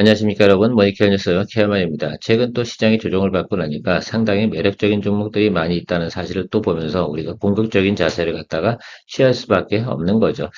안녕하십니까 여러분 모니케어 뉴스 케어만입니다. 최근 또 시장이 조정을 받고 나니까 상당히 매력적인 종목들이 많이 있다는 사실을 또 보면서 우리가 공격적인 자세를 갖다가 취할 수밖에 없는 거죠.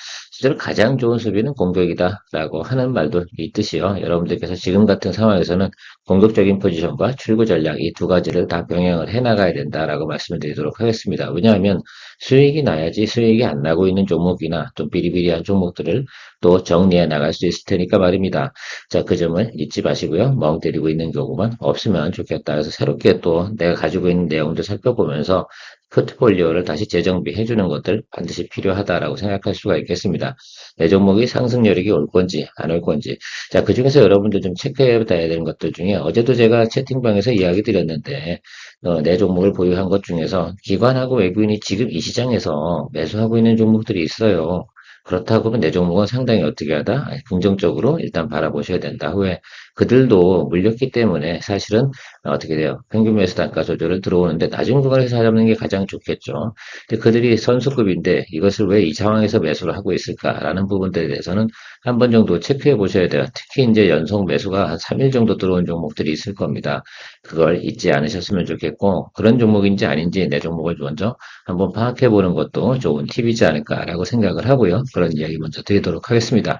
실제로 가장 좋은 수비는 공격이다라고 하는 말도 있듯이요. 여러분들께서 지금 같은 상황에서는 공격적인 포지션과 출구 전략 이 두 가지를 다 병행을 해 나가야 된다라고 말씀을 드리도록 하겠습니다. 왜냐하면 수익이 나야지 수익이 안 나고 있는 종목이나 또 비리비리한 종목들을 또 정리해 나갈 수 있을 테니까 말입니다. 자, 그 점을 잊지 마시고요. 멍 때리고 있는 경우만 없으면 좋겠다. 그래서 새롭게 또 내가 가지고 있는 내용들 살펴보면서 포트폴리오를 다시 재정비해 주는 것들 반드시 필요하다라고 생각할 수가 있겠습니다. 내 종목이 상승 여력이 올 건지 안 올 건지. 자, 그 중에서 여러분들 좀 체크해 봐야 되는 것들 중에 어제도 제가 채팅방에서 이야기 드렸는데 어, 내 종목을 보유한 것 중에서 기관하고 외국인이 지금 이 시장에서 매수하고 있는 종목들이 있어요. 그렇다고 하면 내 종목은 상당히 어떻게 하다? 긍정적으로 일단 바라보셔야 된다. 후에 그들도 물렸기 때문에 사실은 어떻게 돼요? 평균 매수 단가 조절을 들어오는데 낮은 구간에서 잡는 게 가장 좋겠죠. 근데 그들이 선수급인데 이것을 왜 이 상황에서 매수를 하고 있을까라는 부분들에 대해서는 한 번 정도 체크해 보셔야 돼요. 특히 이제 연속 매수가 한 3일 정도 들어온 종목들이 있을 겁니다. 그걸 잊지 않으셨으면 좋겠고 그런 종목인지 아닌지 내 종목을 먼저 한번 파악해 보는 것도 좋은 팁이지 않을까라고 생각을 하고요. 그런 이야기 먼저 드리도록 하겠습니다.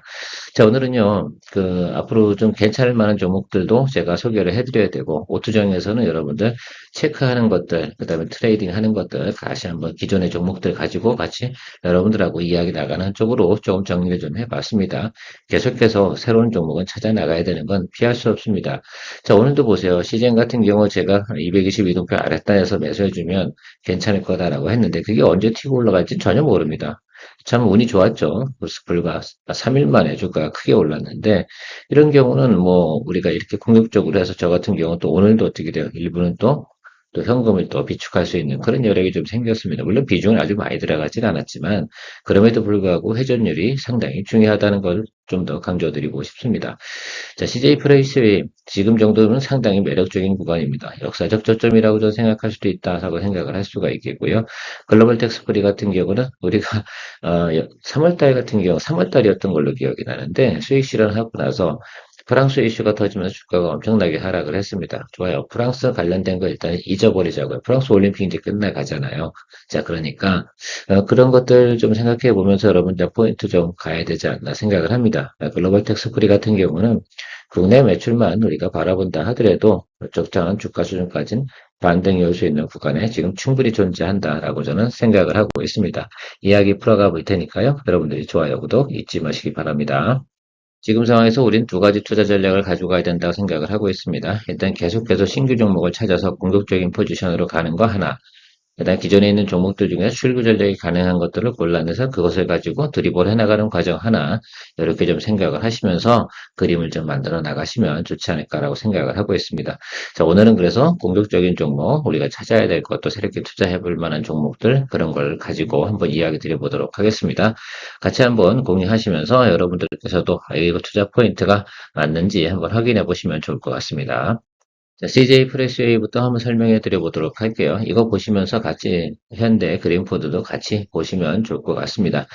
자, 오늘은요, 그, 앞으로 좀 괜찮을 만한 종목들도 제가 소개를 해드려야 되고, 오투정에서는 여러분들 체크하는 것들, 그 다음에 트레이딩 하는 것들, 다시 한번 기존의 종목들 가지고 같이 여러분들하고 이야기 나가는 쪽으로 조금 정리를 좀 해봤습니다. 계속해서 새로운 종목은 찾아 나가야 되는 건 피할 수 없습니다. 자, 오늘도 보세요. 시젠 같은 경우 제가 222도표 아랫단에서 매수해주면 괜찮을 거다라고 했는데, 그게 언제 튀고 올라갈지 전혀 모릅니다. 참 운이 좋았죠. 벌써 불과 3일 만에 주가가 크게 올랐는데 이런 경우는 뭐 우리가 이렇게 공격적으로 해서 저 같은 경우 또 오늘도 어떻게 돼요? 일부는 또 또 현금을 또 비축할 수 있는 그런 여력이 좀 생겼습니다. 물론 비중은 아주 많이 들어가진 않았지만 그럼에도 불구하고 회전율이 상당히 중요하다는 걸 좀 더 강조드리고 싶습니다. 자, CJ 프레이스의 지금 정도는 상당히 매력적인 구간입니다. 역사적 저점이라고 저는 생각할 수도 있다라고 생각을 할 수가 있겠고요. 글로벌 텍스프리 같은 경우는 우리가 어, 3월달 같은 경우 3월달이었던 걸로 기억이 나는데 수익 실현하고 나서 프랑스 이슈가 터지면서 주가가 엄청나게 하락을 했습니다. 좋아요. 프랑스 관련된 거 일단 잊어버리자고요. 프랑스 올림픽 이제 끝나가잖아요. 자, 그러니까 어, 그런 것들 좀 생각해 보면서 여러분들 포인트 좀 가야 되지 않나 생각을 합니다. 어, 글로벌 텍스프리 같은 경우는 국내 매출만 우리가 바라본다 하더라도 적당한 주가 수준까지는 반등이 올 수 있는 구간에 지금 충분히 존재한다라고 저는 생각을 하고 있습니다. 이야기 풀어가 볼 테니까요. 여러분들이 좋아요, 구독 잊지 마시기 바랍니다. 지금 상황에서 우린 두 가지 투자 전략을 가지고 가야 된다고 생각을 하고 있습니다. 일단 계속해서 신규 종목을 찾아서 공격적인 포지션으로 가는 거 하나. 일단 기존에 있는 종목들 중에 출구 전략이 가능한 것들을 골라내서 그것을 가지고 드리블 해나가는 과정 하나 이렇게 좀 생각을 하시면서 그림을 좀 만들어 나가시면 좋지 않을까라고 생각을 하고 있습니다. 자 오늘은 그래서 공격적인 종목 우리가 찾아야 될 것도 새롭게 투자해 볼 만한 종목들 그런 걸 가지고 한번 이야기 드려보도록 하겠습니다. 같이 한번 공유하시면서 여러분들께서도 아, 이거 투자 포인트가 맞는지 한번 확인해 보시면 좋을 것 같습니다. 자, CJ 프레스웨이부터 한번 설명해 드려 보도록 할게요. 이거 보시면서 같이 현대 그린포드도 같이 보시면 좋을 것 같습니다.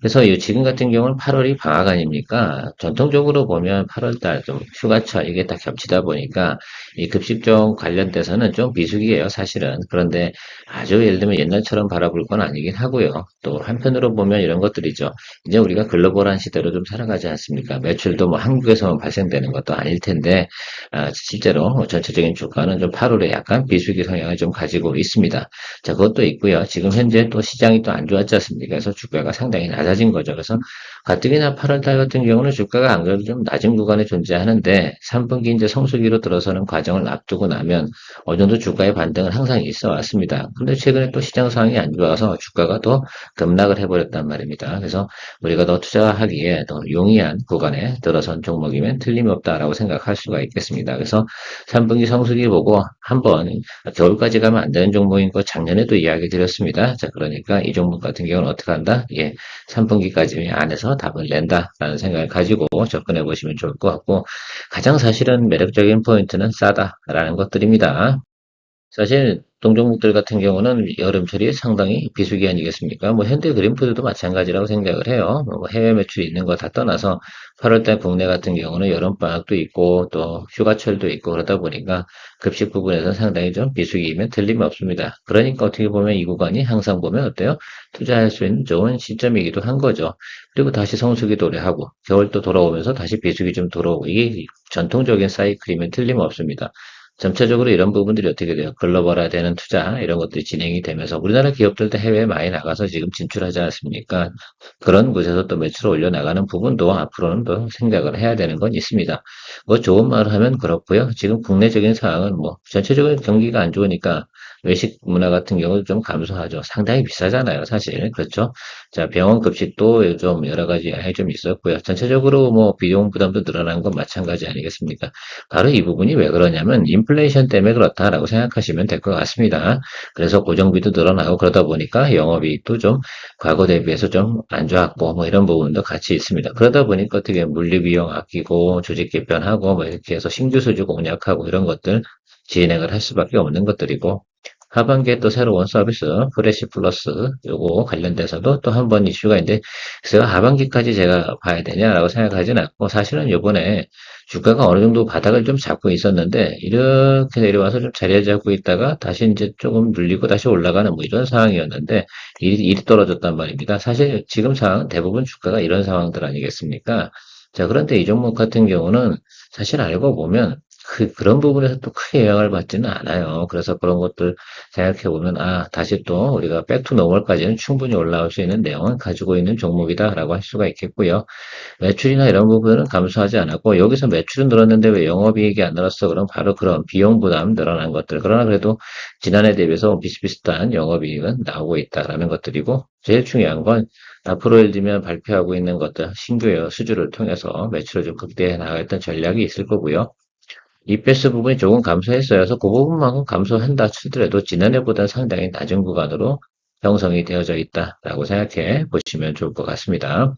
그래서 지금 같은 경우는 8월이 방학 아닙니까? 전통적으로 보면 8월달 좀 휴가철 이게 딱 겹치다 보니까 이 급식종 관련돼서는 좀 비수기예요, 사실은. 그런데 아주 예를 들면 옛날처럼 바라볼 건 아니긴 하고요. 또 한편으로 보면 이런 것들이죠. 이제 우리가 글로벌한 시대로 좀 살아가지 않습니까? 매출도 뭐 한국에서만 발생되는 것도 아닐 텐데 아, 실제로 전 전체적인 주가는 좀 8월에 약간 비수기 성향을 좀 가지고 있습니다. 자, 그것도 있고요. 지금 현재 또 시장이 또 안 좋았지 않습니까? 그래서 주가가 상당히 낮아진 거죠. 그래서 가뜩이나 8월달 같은 경우는 주가가 안 그래도 좀 낮은 구간에 존재하는데 3분기 이제 성수기로 들어서는 과정을 앞두고 나면 어느 정도 주가의 반등은 항상 있어 왔습니다. 근데 최근에 또 시장 상황이 안 좋아서 주가가 또 급락을 해버렸단 말입니다. 그래서 우리가 더 투자하기에 더 용이한 구간에 들어선 종목이면 틀림없다라고 생각할 수가 있겠습니다. 그래서 3분기 3분기 성수기 보고 한번 겨울까지 가면 안 되는 종목인 거 작년에도 이야기 드렸습니다. 자, 그러니까 이 종목 같은 경우는 어떻게 한다? 예, 3분기까지 안에서 답을 낸다라는 생각을 가지고 접근해 보시면 좋을 것 같고 가장 사실은 매력적인 포인트는 싸다라는 것들입니다. 사실 동종목들 같은 경우는 여름철이 상당히 비수기 아니겠습니까? 뭐 현대 그린푸드도 마찬가지라고 생각을 해요. 뭐 해외 매출이 있는 거 다 떠나서 8월달 국내 같은 경우는 여름방학도 있고 또 휴가철도 있고 그러다 보니까 급식 부분에서 상당히 좀 비수기이면 틀림없습니다. 그러니까 어떻게 보면 이 구간이 항상 보면 어때요? 투자할 수 있는 좋은 시점이기도 한 거죠. 그리고 다시 성수기 도래하고 겨울 또 돌아오면서 다시 비수기 좀 들어오고 이게 전통적인 사이클이면 틀림없습니다. 점차적으로 이런 부분들이 어떻게 돼요? 글로벌화되는 투자 이런 것들이 진행이 되면서 우리나라 기업들도 해외에 많이 나가서 지금 진출하지 않습니까? 그런 곳에서 또 매출을 올려나가는 부분도 앞으로는 또 생각을 해야 되는 건 있습니다. 뭐 좋은 말을 하면 그렇고요. 지금 국내적인 상황은 뭐 전체적인 경기가 안 좋으니까 외식 문화 같은 경우도 좀 감소하죠. 상당히 비싸잖아요, 사실. 그렇죠? 자, 병원 급식도 좀 여러 가지 양이 좀 있었고요. 전체적으로 뭐 비용 부담도 늘어난 건 마찬가지 아니겠습니까? 바로 이 부분이 왜 그러냐면 인플레이션 때문에 그렇다라고 생각하시면 될 것 같습니다. 그래서 고정비도 늘어나고 그러다 보니까 영업이익도 좀 과거 대비해서 좀 안 좋았고 뭐 이런 부분도 같이 있습니다. 그러다 보니까 어떻게 물리비용 아끼고 조직 개편하고 뭐 이렇게 해서 신규 수주 공략하고 이런 것들 진행을 할 수밖에 없는 것들이고 하반기에 또 새로운 서비스 프레시 플러스 요거 관련돼서도 또 한 번 이슈가 있는데 제가 하반기까지 제가 봐야 되냐라고 생각하지는 않고 사실은 요번에 주가가 어느 정도 바닥을 좀 잡고 있었는데 이렇게 내려와서 좀 자리를 잡고 있다가 다시 이제 조금 눌리고 다시 올라가는 뭐 이런 상황이었는데 일이, 일이 떨어졌단 말입니다. 사실 지금 상황은 대부분 주가가 이런 상황들 아니겠습니까? 자, 그런데 이 종목 같은 경우는 사실 알고 보면 그, 그런 부분에서 또 크게 영향을 받지는 않아요. 그래서 그런 것들 생각해 보면, 아, 다시 또 우리가 백투 노멀까지는 충분히 올라올 수 있는 내용은 가지고 있는 종목이다라고 할 수가 있겠고요. 매출이나 이런 부분은 감소하지 않았고, 여기서 매출은 늘었는데 왜 영업이익이 안 늘었어? 그럼 바로 그런 비용 부담 늘어난 것들. 그러나 그래도 지난해 대비해서 비슷비슷한 영업이익은 나오고 있다라는 것들이고, 제일 중요한 건 앞으로 예를 들면 발표하고 있는 것들, 신규 수주를 통해서 매출을 좀 극대화해 나가겠다는 전략이 있을 거고요. EPS 부분이 조금 감소했어요. 그래서 그 부분만큼 감소한다 치더라도 지난해보다 상당히 낮은 구간으로 형성이 되어져 있다라고 생각해 보시면 좋을 것 같습니다.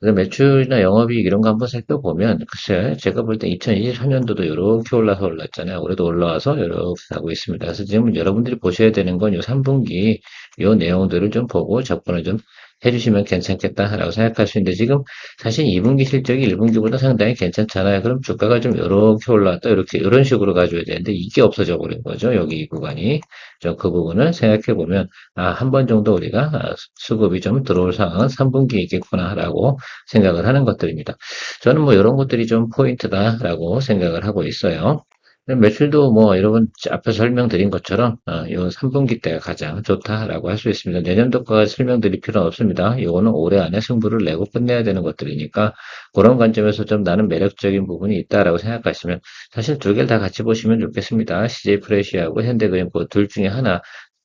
그래서 매출이나 영업이익 이런 거 한번 살펴보면 글쎄 제가 볼 때 2023년도도 이렇게 올라서 올랐잖아요. 올해도 올라와서 이렇게 가고 있습니다. 그래서 지금 여러분들이 보셔야 되는 건 이 3분기 이 내용들을 좀 보고 접근을 좀 해주시면 괜찮겠다라고 생각할 수 있는데 지금 사실 2분기 실적이 1분기보다 상당히 괜찮잖아요. 그럼 주가가 좀 이렇게 올라왔다 이렇게 이런 식으로 가져야 되는데 이게 없어져 버린 거죠. 여기 이 구간이 그 부분을 생각해 보면 아, 한 번 정도 우리가 아, 수급이 좀 들어올 상황은 3분기에 있겠구나라고 생각을 하는 것들입니다. 저는 뭐 이런 것들이 좀 포인트다라고 생각을 하고 있어요. 매출도 뭐 여러분 앞에서 설명드린 것처럼 어, 이 3분기 때가 가장 좋다라고 할 수 있습니다. 내년도과 설명드릴 필요는 없습니다. 이거는 올해 안에 승부를 내고 끝내야 되는 것들이니까 그런 관점에서 좀 나는 매력적인 부분이 있다라고 생각하시면 사실 두 개를 다 같이 보시면 좋겠습니다. CJ 프레시하고 현대그린코 둘 중에 하나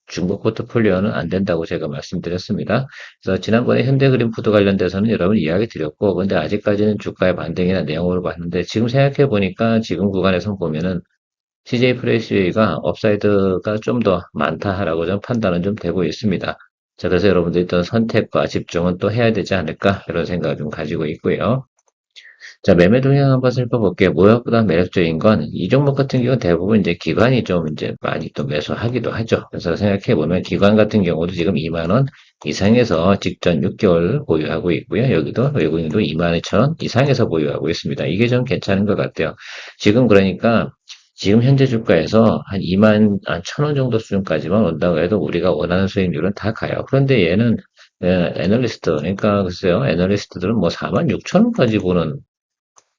중국 포트폴리오는 안 된다고 제가 말씀드렸습니다. 그래서 지난번에 현대그린푸드 관련돼서는 여러분 이야기 드렸고, 근데 아직까지는 주가의 반등이나 내용으로 봤는데, 지금 생각해 보니까 지금 구간에서 보면은 CJ 프레시가 업사이드가 좀 더 많다라고 좀 판단은 좀 되고 있습니다. 자, 그래서 여러분들이 어떤 선택과 집중은 또 해야 되지 않을까 이런 생각을 좀 가지고 있고요. 자, 매매 동향 한번 살펴볼게요. 무엇보다 매력적인 건 이 종목 같은 경우는 대부분 이제 기관이 좀 이제 많이 또 매수하기도 하죠. 그래서 생각해 보면 기관 같은 경우도 지금 2만 원 이상에서 직전 6개월 보유하고 있고요. 여기도 외국인도 2만 2천 원 이상에서 보유하고 있습니다. 이게 좀 괜찮은 것 같아요. 지금 그러니까 지금 현재 주가에서 한 2만 1천 원 정도 수준까지만 온다고 해도 우리가 원하는 수익률은 다 가요. 그런데 얘는 예, 애널리스트, 그러니까 글쎄요, 애널리스트들은 뭐 4만 6천 원까지 보는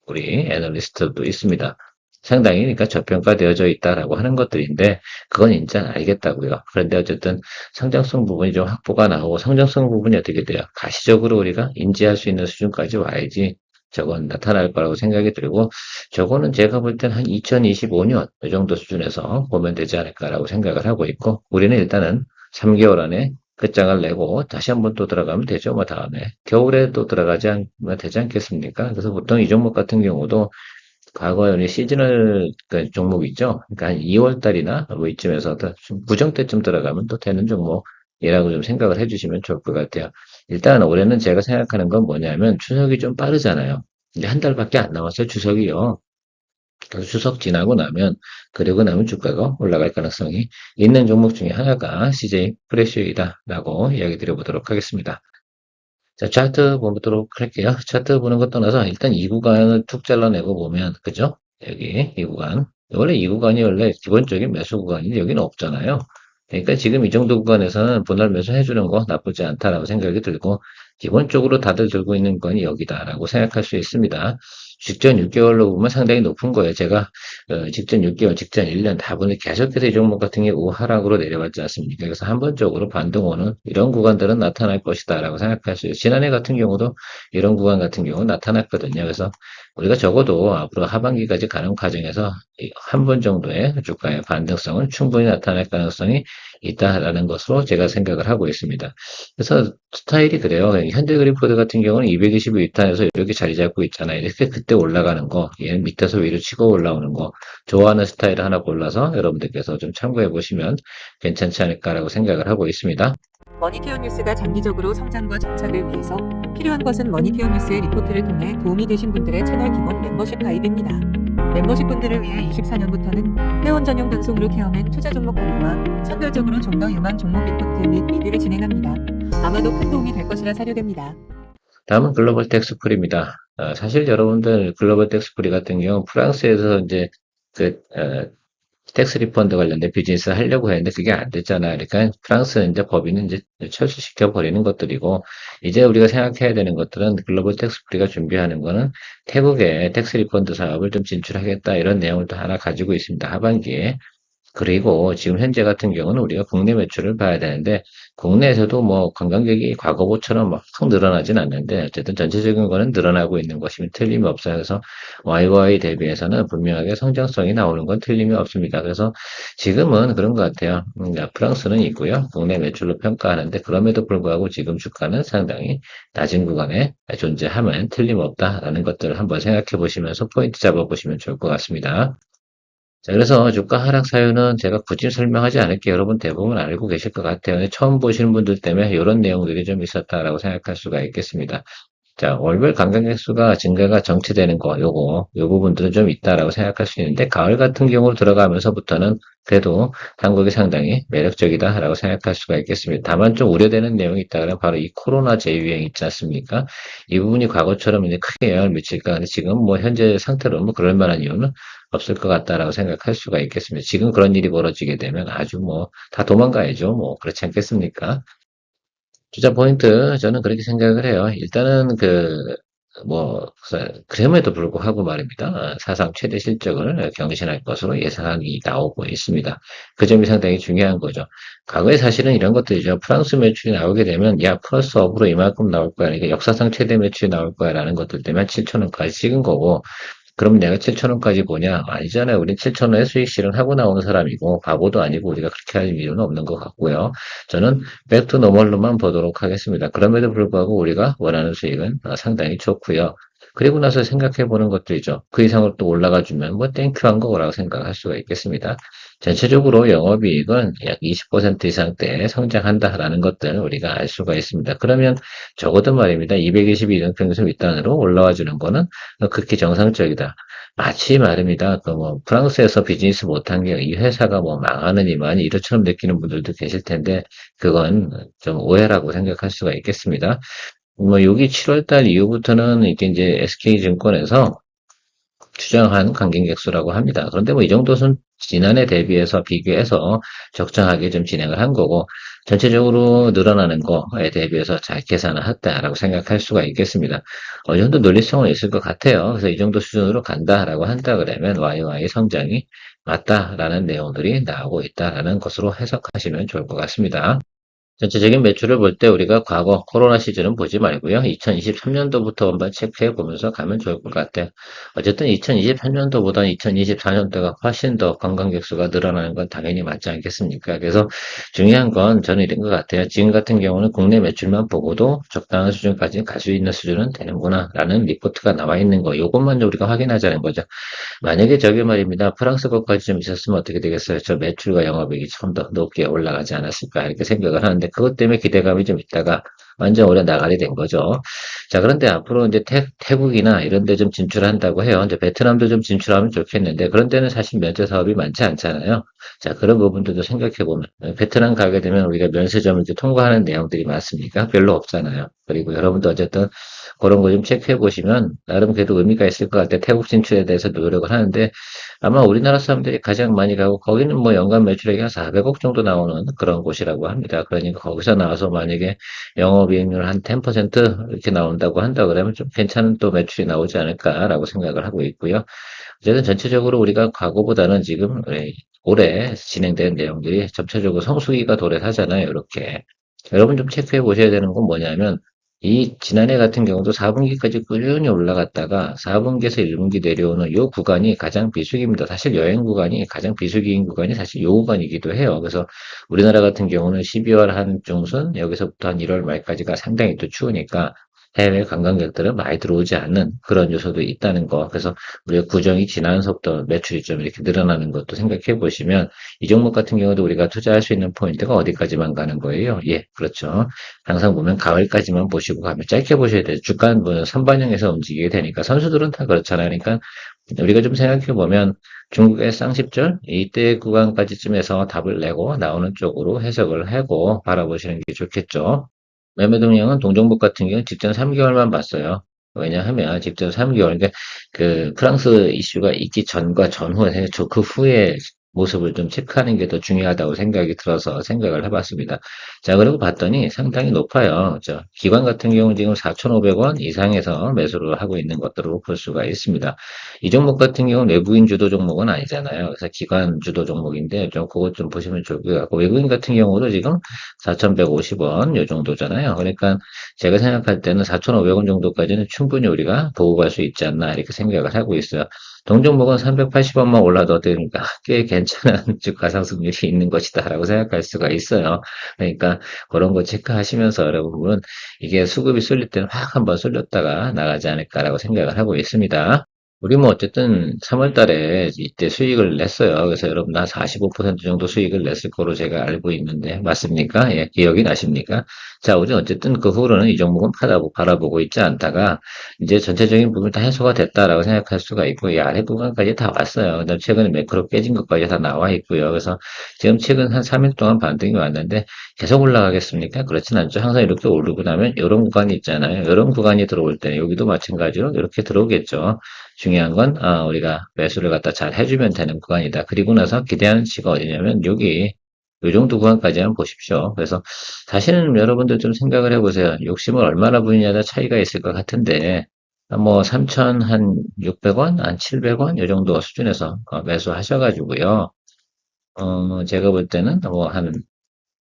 우리 애널리스트도 있습니다. 상당히 그러니까 저평가되어져 있다라고 하는 것들인데 그건 인지 알겠다고요. 그런데 어쨌든 성장성 부분이 좀 확보가 나오고 성장성 부분이 어떻게 돼요? 가시적으로 우리가 인지할 수 있는 수준까지 와야지 저건 나타날 거라고 생각이 들고 저거는 제가 볼 땐 한 2025년 이 정도 수준에서 보면 되지 않을까라고 생각을 하고 있고 우리는 일단은 3개월 안에 끝장을 내고 다시 한번 또 들어가면 되죠. 뭐 다음에 겨울에 또 들어가지 않으면 되지 않겠습니까? 그래서 보통 이 종목 같은 경우도 과거에 우리 시즈널 그 종목이죠. 그러니까 한 2월 달이나 뭐 이쯤에서 부정 때쯤 들어가면 또 되는 종목이라고 좀 생각을 해주시면 좋을 것 같아요. 일단 올해는 제가 생각하는 건 뭐냐면 추석이 좀 빠르잖아요. 이제 한 달밖에 안 남았어요. 추석이요. 추석 지나고 나면 그리고 나면 주가가 올라갈 가능성이 있는 종목 중에 하나가 CJ 프레시이다라고 이야기 드려보도록 하겠습니다. 자, 차트 보도록 할게요. 차트 보는 것 떠나서 일단 이 구간을 툭 잘라내고 보면, 그죠? 여기 이 구간. 원래 이 구간이 원래 기본적인 매수 구간인데 여기는 없잖아요. 그러니까 지금 이 정도 구간에서는 분할 매수 해주는 거 나쁘지 않다라고 생각이 들고, 기본적으로 다들 들고 있는 건이 여기다라고 생각할 수 있습니다. 직전 6개월로 보면 상당히 높은 거예요. 제가 어, 직전 6개월, 직전 1년 다 보니 계속해서 이 종목 같은 게 우하락으로 내려왔지 않습니까? 그래서 한번적으로 반등 오는 이런 구간들은 나타날 것이다라고 생각할 수 있어요. 지난해 같은 경우도 이런 구간 같은 경우 나타났거든요. 그래서 우리가 적어도 앞으로 하반기까지 가는 과정에서 한 번 정도의 주가의 반등성은 충분히 나타날 가능성이 있다라는 것으로 제가 생각을 하고 있습니다. 그래서 스타일이 그래요. 현대 그리포드 같은 경우는 222탄에서 이렇게 자리 잡고 있잖아요. 이렇게 그때 올라가는 거, 얘는 밑에서 위로 치고 올라오는 거, 좋아하는 스타일을 하나 골라서 여러분들께서 좀 참고해 보시면 괜찮지 않을까라고 생각을 하고 있습니다. 머니케어 뉴스가 장기적으로 성장과 정착을 위해서 필요한 것은 머니케어 뉴스의 리포트를 통해 도움이 되신 분들의 채널 기본 멤버십 가입입니다. 멤버십 분들을 위해 24년부터는 회원 전용 방송으로 케어맨 투자 종목 공유와 선별적으로 좀 더 유망 종목 리포트 및 리뷰를 진행합니다. 아마도 큰 도움이 될 것이라 사료됩니다. 다음은 글로벌 텍스풀입니다. 어, 사실 여러분들 글로벌 텍스풀이 같은 경우 프랑스에서 이제 그 어, 텍스 리펀드 관련된 비즈니스 하려고 했는데 그게 안 됐잖아요. 그러니까 프랑스는 이제 법인은 이제 철수시켜 버리는 것들이고 이제 우리가 생각해야 되는 것들은 글로벌 텍스 프리가 준비하는 거는 태국에 텍스 리펀드 사업을 좀 진출하겠다 이런 내용을 또 하나 가지고 있습니다. 하반기에 그리고 지금 현재 같은 경우는 우리가 국내 매출을 봐야 되는데 국내에서도 뭐 관광객이 과거보처럼 막 늘어나진 않는데 어쨌든 전체적인 거는 늘어나고 있는 것이면 틀림이 없어요. 그래서 YY 대비해서는 분명하게 성장성이 나오는 건 틀림이 없습니다. 그래서 지금은 그런 것 같아요. 음, 프랑스는 있고요. 국내 매출로 평가하는데 그럼에도 불구하고 지금 주가는 상당히 낮은 구간에 존재하면 틀림없다라는 것들을 한번 생각해 보시면서 포인트 잡아 보시면 좋을 것 같습니다. 자, 그래서 주가 하락 사유는 제가 굳이 설명하지 않을게요. 여러분 대부분 알고 계실 것 같아요. 처음 보시는 분들 때문에 이런 내용들이 좀 있었다라고 생각할 수가 있겠습니다. 자, 월별 관광객 수가 증가가 정체되는 거, 요거, 요 부분들은 좀 있다라고 생각할 수 있는데, 가을 같은 경우로 들어가면서부터는 그래도 한국이 상당히 매력적이다라고 생각할 수가 있겠습니다. 다만 좀 우려되는 내용이 있다면 바로 이 코로나 재유행 있지 않습니까? 이 부분이 과거처럼 이제 크게 영향을 미칠까? 근데 지금 뭐 현재 상태로 뭐 그럴 만한 이유는 없을 것 같다라고 생각할 수가 있겠습니다. 지금 그런 일이 벌어지게 되면 아주 뭐 다 도망가야죠. 뭐 그렇지 않겠습니까? 투자 포인트 저는 그렇게 생각을 해요. 일단은 그 뭐, 그럼에도 불구하고 말입니다. 사상 최대 실적을 경신할 것으로 예상이 나오고 있습니다. 그 점이 상당히 중요한 거죠. 과거에 사실은 이런 것들이죠. 프랑스 매출이 나오게 되면, 야, 플러스 업으로 이만큼 나올 거야. 그러니까 역사상 최대 매출이 나올 거야. 라는 것들 때문에 7천 원까지 찍은 거고, 그럼 내가 7천원까지 보냐? 아니잖아요. 우린 7천원의 수익 실현하고 나오는 사람이고, 바보도 아니고 우리가 그렇게 할 이유는 없는 것 같고요. 저는 백투 노멀로만 보도록 하겠습니다. 그럼에도 불구하고 우리가 원하는 수익은 상당히 좋고요. 그리고 나서 생각해 보는 것들이죠. 그 이상으로 또 올라가 주면 뭐 땡큐한 거라고 생각할 수가 있겠습니다. 전체적으로 영업이익은 약 20% 이상대 성장한다라는 것들을 우리가 알 수가 있습니다. 그러면 적어도 말입니다. 222등 평균 밑단으로 올라와 주는 거는 극히 정상적이다. 마치 말입니다. 그 뭐 프랑스에서 비즈니스 못한 게 이 회사가 뭐 망하느니만 이렇처럼 느끼는 분들도 계실 텐데 그건 좀 오해라고 생각할 수가 있겠습니다. 뭐 여기 7월달 이후부터는 이게 이제 SK증권에서 추정한 관객객 수라고 합니다. 그런데 뭐 이 정도는 지난해 대비해서 비교해서 적정하게 좀 진행을 한 거고 전체적으로 늘어나는 거에 대비해서 잘 계산을 했다라고 생각할 수가 있겠습니다. 어느 정도 논리성은 있을 것 같아요. 그래서 이 정도 수준으로 간다라고 한다 그러면 YY 성장이 맞다라는 내용들이 나오고 있다라는 것으로 해석하시면 좋을 것 같습니다. 전체적인 매출을 볼 때 우리가 과거 코로나 시즌은 보지 말고요. 2023년도부터 한번 체크해 보면서 가면 좋을 것 같아요. 어쨌든 2023년도보다 2024년도가 훨씬 더 관광객 수가 늘어나는 건 당연히 맞지 않겠습니까? 그래서 중요한 건 저는 이런 것 같아요. 지금 같은 경우는 국내 매출만 보고도 적당한 수준까지 갈 수 있는 수준은 되는구나 라는 리포트가 나와 있는 거. 이것만 우리가 확인하자는 거죠. 만약에 저게 말입니다. 프랑스 것까지 좀 있었으면 어떻게 되겠어요? 저 매출과 영업이익이 좀 더 높게 올라가지 않았을까 이렇게 생각을 하는데 그것 때문에 기대감이 좀 있다가 완전 오래 나가리 된 거죠. 자, 그런데 앞으로 이제 태, 태국이나 이런 데 좀 진출한다고 해요. 이제 베트남도 좀 진출하면 좋겠는데, 그런 데는 사실 면세 사업이 많지 않잖아요. 자, 그런 부분들도 생각해 보면, 베트남 가게 되면 우리가 면세점을 이제 통과하는 내용들이 많습니까? 별로 없잖아요. 그리고 여러분도 어쨌든 그런 거 좀 체크해 보시면, 나름 그래도 의미가 있을 것 같아요. 태국 진출에 대해서 노력을 하는데, 아마 우리나라 사람들이 가장 많이 가고, 거기는 뭐 연간 매출액이 한 400억 정도 나오는 그런 곳이라고 합니다. 그러니까 거기서 나와서 만약에 영업이익률 한 10% 이렇게 나온다고 한다 그러면 좀 괜찮은 또 매출이 나오지 않을까라고 생각을 하고 있고요. 어쨌든 전체적으로 우리가 과거보다는 지금 예, 올해 진행된 내용들이 전체적으로 성수기가 도래하잖아요. 이렇게. 여러분 좀 체크해 보셔야 되는 건 뭐냐면 이 지난해 같은 경우도 4분기까지 꾸준히 올라갔다가 4분기에서 1분기 내려오는 요 구간이 가장 비수기입니다. 사실 여행 구간이 가장 비수기인 구간이 사실 요 구간이기도 해요. 그래서 우리나라 같은 경우는 12월 한 중순 여기서부터 한 1월 말까지가 상당히 또 추우니까 해외 관광객들은 많이 들어오지 않는 그런 요소도 있다는 거. 그래서 우리가 구정이 지나면서부터 매출이 좀 이렇게 늘어나는 것도 생각해 보시면 이 종목 같은 경우도 우리가 투자할 수 있는 포인트가 어디까지만 가는 거예요? 예, 그렇죠. 항상 보면 가을까지만 보시고 가면 짧게 보셔야 돼요. 주간은 선반영해서 움직이게 되니까 선수들은 다 그렇잖아요. 그러니까 우리가 좀 생각해 보면 중국의 쌍십절 이때 구간까지쯤에서 답을 내고 나오는 쪽으로 해석을 하고 바라보시는 게 좋겠죠. 매매 동향은 동종목 같은 경우는 직전 3개월만 봤어요. 왜냐하면 직전 3개월, 그러니까 그 프랑스 이슈가 있기 전과 전후에 그 후에 모습을 좀 체크하는 게 더 중요하다고 생각이 들어서 생각을 해봤습니다. 자, 그리고 봤더니 상당히 높아요. 저 기관 같은 경우는 지금 4,500원 이상에서 매수를 하고 있는 것으로 볼 수가 있습니다. 이 종목 같은 경우는 외부인 주도 종목은 아니잖아요. 그래서 기관 주도 종목인데 좀 그것 좀 보시면 좋을 것 같고 외국인 같은 경우도 지금 4,150원 요 정도잖아요. 그러니까 제가 생각할 때는 4,500원 정도까지는 충분히 우리가 보고 갈 수 있지 않나 이렇게 생각을 하고 있어요. 동종목은 380원만 올라도 되니까 꽤 괜찮은 주 가상 승률이 있는 것이다라고 생각할 수가 있어요. 그러니까 그런 거 체크하시면서 여러분은 이게 수급이 쏠릴 때는 확 한번 쏠렸다가 나가지 않을까라고 생각을 하고 있습니다. 우리 뭐 어쨌든 3월 달에 이때 수익을 냈어요. 그래서 여러분 한 45% 정도 수익을 냈을 거로 제가 알고 있는데 맞습니까? 예, 기억이 나십니까? 자, 우리 어쨌든 그 후로는 이 종목은 바라보고, 바라보고 있지 않다가 이제 전체적인 부분이 다 해소가 됐다라고 생각할 수가 있고 이 아래 구간까지 다 왔어요. 그다음 최근에 매크로 깨진 것까지 다 나와 있고요. 그래서 지금 최근 한 3일 동안 반등이 왔는데 계속 올라가겠습니까? 그렇진 않죠. 항상 이렇게 오르고 나면 이런 구간이 있잖아요. 이런 구간이 들어올 때는 여기도 마찬가지로 이렇게 들어오겠죠. 중요한 건 아, 우리가 매수를 갖다 잘 해주면 되는 구간이다. 그리고 나서 기대하는 지가 어디냐면 여기 이 정도 구간까지 한번 보십시오. 그래서 사실은 여러분들 좀 생각을 해보세요. 욕심을 얼마나 부리냐에 차이가 있을 것 같은데 뭐 3,600원, 한 700원 이 정도 수준에서 어, 매수하셔가지고요. 어, 제가 볼 때는 뭐 한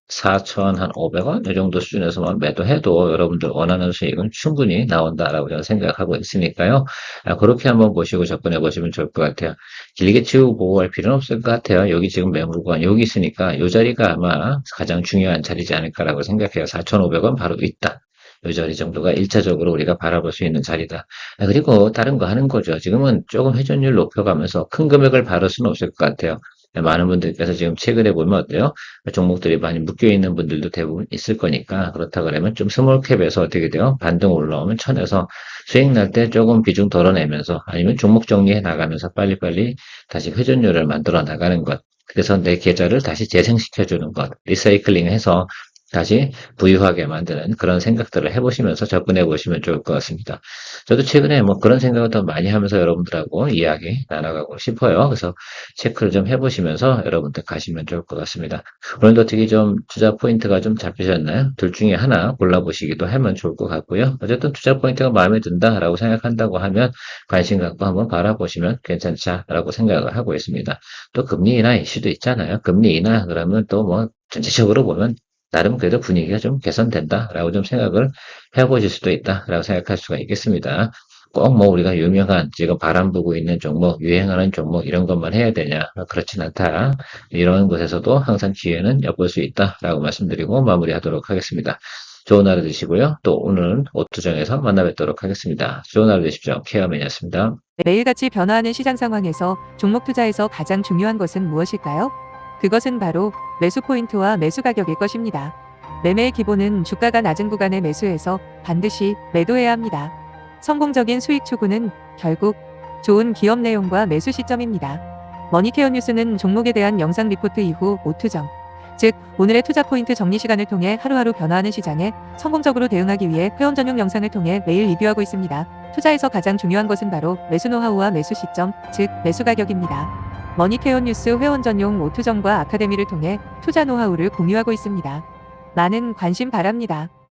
4,500원 이 정도 수준에서만 매도해도 여러분들 원하는 수익은 충분히 나온다라고 저는 생각하고 있으니까요. 아, 그렇게 한번 보시고 접근해 보시면 좋을 것 같아요. 길게 치우고 보고할 필요는 없을 것 같아요. 여기 지금 매물구간 여기 있으니까 이 자리가 아마 가장 중요한 자리지 않을까라고 생각해요. 4,500원 바로 있다. 이 자리 정도가 1차적으로 우리가 바라볼 수 있는 자리다. 아, 그리고 다른 거 하는 거죠. 지금은 조금 회전율 높여가면서 큰 금액을 바를 수는 없을 것 같아요. 많은 분들께서 지금 최근에 보면 어때요? 종목들이 많이 묶여 있는 분들도 대부분 있을 거니까 그렇다 그러면 좀 스몰캡에서 어떻게 돼요? 반등 올라오면 천에서 수익 날 때 조금 비중 덜어내면서 아니면 종목 정리해 나가면서 빨리빨리 다시 회전율을 만들어 나가는 것. 그래서 내 계좌를 다시 재생시켜주는 것. 리사이클링 해서 다시 부유하게 만드는 그런 생각들을 해보시면서 접근해 보시면 좋을 것 같습니다. 저도 최근에 뭐 그런 생각을 더 많이 하면서 여러분들하고 이야기 나눠가고 싶어요. 그래서 체크를 좀 해보시면서 여러분들 가시면 좋을 것 같습니다. 오늘도 어떻게 좀 투자 포인트가 좀 잡히셨나요? 둘 중에 하나 골라보시기도 하면 좋을 것 같고요. 어쨌든 투자 포인트가 마음에 든다라고 생각한다고 하면 관심 갖고 한번 바라보시면 괜찮다라고 생각을 하고 있습니다. 또 금리 인하 이슈도 있잖아요. 금리 인하 그러면 또 뭐 전체적으로 보면 나름 그래도 분위기가 좀 개선된다라고 좀 생각을 해보실 수도 있다라고 생각할 수가 있겠습니다. 꼭 뭐 우리가 유명한 지금 바람 부고 있는 종목, 유행하는 종목 이런 것만 해야 되냐? 그렇진 않다. 이런 곳에서도 항상 기회는 엿볼 수 있다라고 말씀드리고 마무리하도록 하겠습니다. 좋은 하루 되시고요. 또 오늘은 오투정에서 만나 뵙도록 하겠습니다. 좋은 하루 되십시오. 케어맨이었습니다. 매일같이 변화하는 시장 상황에서 종목 투자에서 가장 중요한 것은 무엇일까요? 그것은 바로 매수 포인트와 매수 가격일 것입니다. 매매의 기본은 주가가 낮은 구간에 매수해서 반드시 매도해야 합니다. 성공적인 수익 추구는 결국 좋은 기업 내용과 매수 시점입니다. 머니케어 뉴스는 종목에 대한 영상 리포트 이후 오투정, 즉 오늘의 투자 포인트 정리 시간을 통해 하루하루 변화하는 시장에 성공적으로 대응하기 위해 회원 전용 영상을 통해 매일 리뷰하고 있습니다. 투자에서 가장 중요한 것은 바로 매수 노하우와 매수 시점, 즉 매수 가격입니다. 머니케어 뉴스 회원 전용 오투정과 아카데미를 통해 투자 노하우를 공유하고 있습니다. 많은 관심 바랍니다.